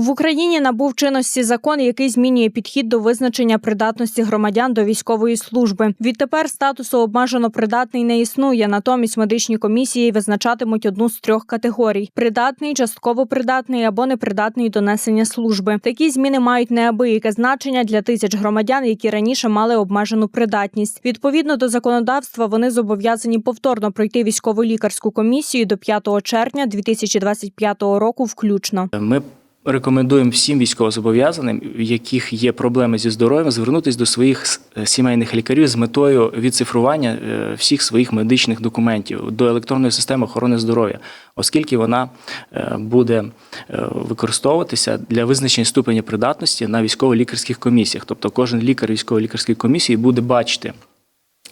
В Україні набув чинності закон, який змінює підхід до визначення придатності громадян до військової служби. Відтепер статусу обмежено придатний не існує. Натомість медичні комісії визначатимуть одну з трьох категорій: придатний, частково придатний або непридатний до несення служби. Такі зміни мають неабияке значення для тисяч громадян, які раніше мали обмежену придатність. Відповідно до законодавства, вони зобов'язані повторно пройти військово-лікарську комісію до 5 червня 2025 року, включно. Ми рекомендуємо всім військовозобов'язаним, в яких є проблеми зі здоров'ям, звернутися до своїх сімейних лікарів з метою відцифрування е, всіх своїх медичних документів до електронної системи охорони здоров'я, оскільки вона е, буде е, використовуватися для визначення ступеня придатності на військово-лікарських комісіях. Тобто кожен лікар військово-лікарської комісії буде бачити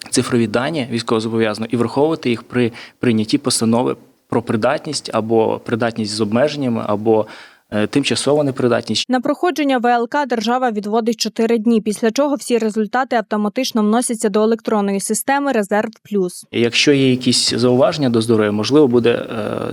цифрові дані військовозобов'язаного і враховувати їх при прийнятті постанови про придатність або придатність з обмеженнями, або е, тимчасова непридатність. На проходження ВЛК держава відводить 4 дні, після чого всі результати автоматично вносяться до електронної системи Резерв Плюс. Якщо є якісь зауваження до здоров'я, можливо, буде е,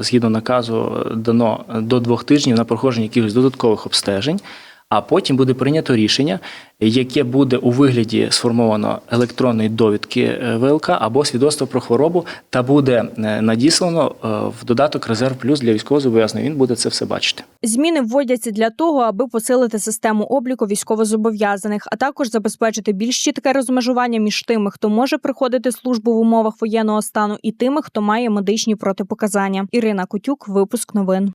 згідно наказу дано до двох тижнів на проходження якихось додаткових обстежень. А потім буде прийнято рішення, яке буде у вигляді сформовано електронної довідки е, ВЛК або свідоцтва про хворобу, та буде надіслано в додаток Резерв Плюс для військовозобов'язаних. Він буде це все бачити. Зміни вводяться для того, аби посилити систему обліку військовозобов'язаних, а також забезпечити більш чітке розмежування між тими, хто може приходити службу в умовах воєнного стану, і тими, хто має медичні протипоказання. Ірина Кутюк, випуск новин.